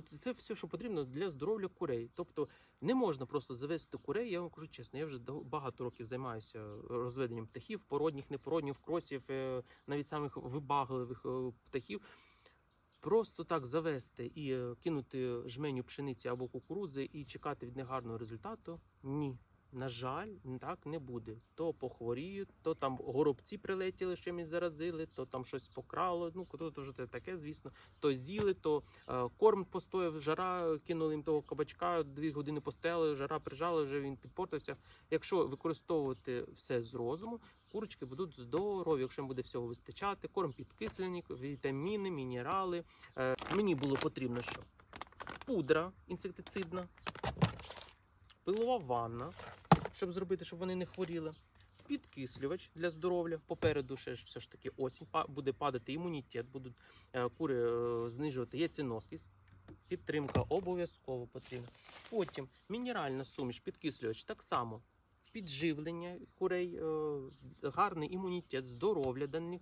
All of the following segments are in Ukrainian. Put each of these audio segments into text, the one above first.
Це все, що потрібно для здоров'я курей. Тобто не можна просто завести курей. Я вам кажу чесно, я вже багато років займаюся розведенням птахів, породніх, непородніх, кросів, е, навіть самих вибагливих е, птахів. Просто так завести і е, кинути жменю пшениці або кукурудзи і чекати від негарного результату. Ні. На жаль, так не буде. То похворіють, то там горобці прилетіли, чимось заразили, то там щось покрало. Ну, то, вже таке, звісно. То з'їли, то е, корм постояв, жара, кинули їм того кабачка, дві години постояли, жара прижала, вже він підпортився. Якщо використовувати все з розуму, курочки будуть здорові, якщо їм буде всього вистачати, корм підкислений, вітаміни, мінерали. Е, мені було потрібно що? Пудра інсектицидна, пилова ванна, щоб зробити, щоб вони не хворіли. Підкислювач для здоров'я. Попереду ще ж все ж таки осінь буде падати імунітет, будуть е, кури е, знижувати яйценоскість. Підтримка обов'язково потрібна. Потім мінеральна суміш, підкислювач так само. Підживлення курей, е, гарний імунітет, здоров'я для них.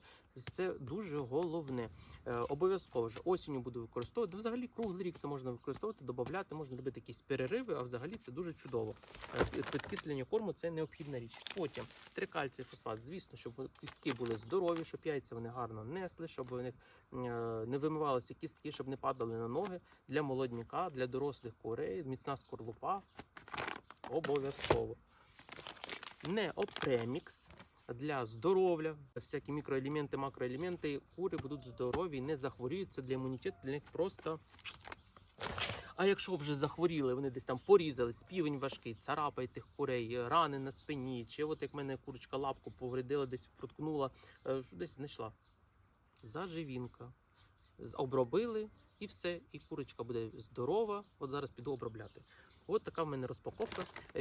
Це дуже головне. Е, обов'язково ж осінню буду використовувати. Взагалі круглий рік це можна використовувати, додати, можна робити якісь перериви, а взагалі це дуже чудово. Е, Підкислення корму це необхідна річ. Потім трикальцій фосфат. Звісно, щоб кістки були здорові, щоб яйця вони гарно несли, щоб у них не вимивалися кістки, щоб не падали на ноги для молодняка, для дорослих курей, міцна скорлупа. Обов'язково. Неопремікс для здоров'я, всякі мікроелементи, макроелементи. Кури будуть здорові, не захворіють. Це для імунітету для них просто. А якщо вже захворіли, вони десь там порізались, півень важкий, царапає тих курей, рани на спині, чи от як мене курочка лапку повредила, десь проткнула, е, десь знайшла. Заживінка. Обробили і все, і курочка буде здорова. От зараз піду обробляти. От така в мене розпаковка.